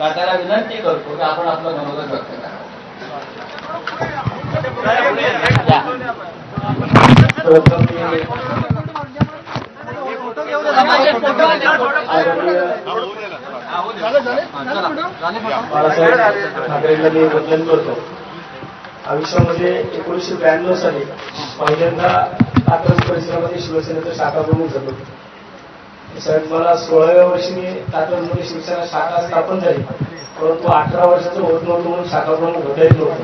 तात्याला विनंती करतो की आपण आपलं मनोगत व्यक्त बाळासाहेब ठाकरेंना मी वंदन करतो आयुष्यामध्ये एकोणीसशे ब्याण्णव साली पहिल्यांदा कात्रज परिसरामध्ये शिवसेनेचं शाखा प्रमुख झालो. साहेब मला सोळाव्या वर्षी मी कात्रजमध्ये शिवसेना शाखा स्थापन झाली. परंतु अठरा वर्षाचं होत नव्हतं म्हणून शाखा प्रमुख होता येत नव्हतं.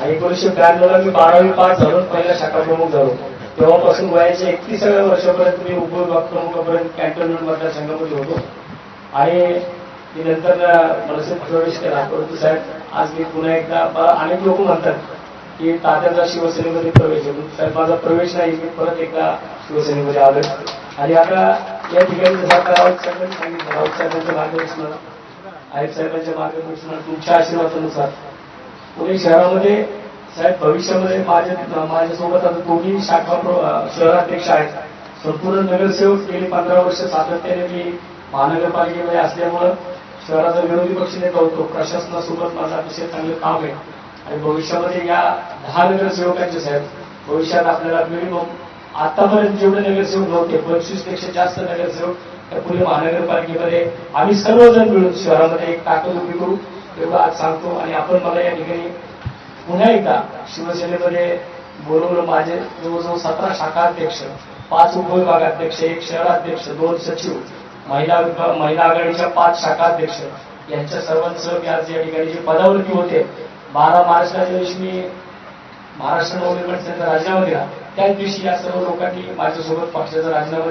आणि एकोणीसशे ब्याण्णवला मी बारावी पास झालो पहिला शाखा प्रमुख झालो. तेव्हापासून वयाच्या एकतीसाव्या वर्षापर्यंत मी उपविभाग प्रमुखापर्यंत कॅन्टोन्मेंट मतदारसंघामध्ये होतो. आणि मी नंतर मनसेत प्रवेश केला. परंतु साहेब आज मी पुन्हा एकदा अनेक लोक म्हणतात की तात्याचा शिवसेनेमध्ये प्रवेश आहे साहेब माझा प्रवेश नाही मी परत एकदा शिवसेनेमध्ये आलो आणि आता या ठिकाणी जसं आता राऊत साहेबांनी सांगितलं राऊत साहेबांच्या मार्गदर्शनात आयुक्त साहेबांच्या मार्गदर्शनात तुमच्या आशीर्वादानुसार पुणे शहरामध्ये साहेब भविष्यामध्ये माझ्या माझ्यासोबत आता दोन्ही शाखा शहराध्यक्ष आहेत. संपूर्ण नगरसेवक गेली पंधरा वर्ष सातत्याने मी महानगरपालिकेमध्ये असल्यामुळं शहराचा विरोधी पक्ष नेता होतो. प्रशासनासोबत माझं अतिशय चांगलं काम आहे. आणि भविष्यामध्ये या दहा नगरसेवकांचे साहेब भविष्यात आपल्याला मिनिमम आतापर्यंत जेवढे नगरसेवक नव्हते पंचवीसपेक्षा जास्त नगरसेवक या पुणे महानगरपालिकेमध्ये आम्ही सर्वजण मिळून शहरामध्ये एक ताकद उभी करू. एवढं आज सांगतो आणि आपण मला या ठिकाणी पुन्हा एकदा शिवसेनेमध्ये बोलवलं माझे जवळजवळ सतरा शाखा अध्यक्ष पाच उपविभागाध्यक्ष एक शहराध्यक्ष दोन सचिव महिला विभाग महिला आघाडीच्या पाच शाखा अध्यक्ष यांच्या सर्वांसह मी आज या ठिकाणी जे पदावरती होते बारा मार्चला ज्या दिवशी मी महाराष्ट्र नवनिर्माण सेनेचा राजीनामा दिला. त्याच दिवशी या सर्व लोकांनी माझ्यासोबत पक्षाचा राजीनामा दिला.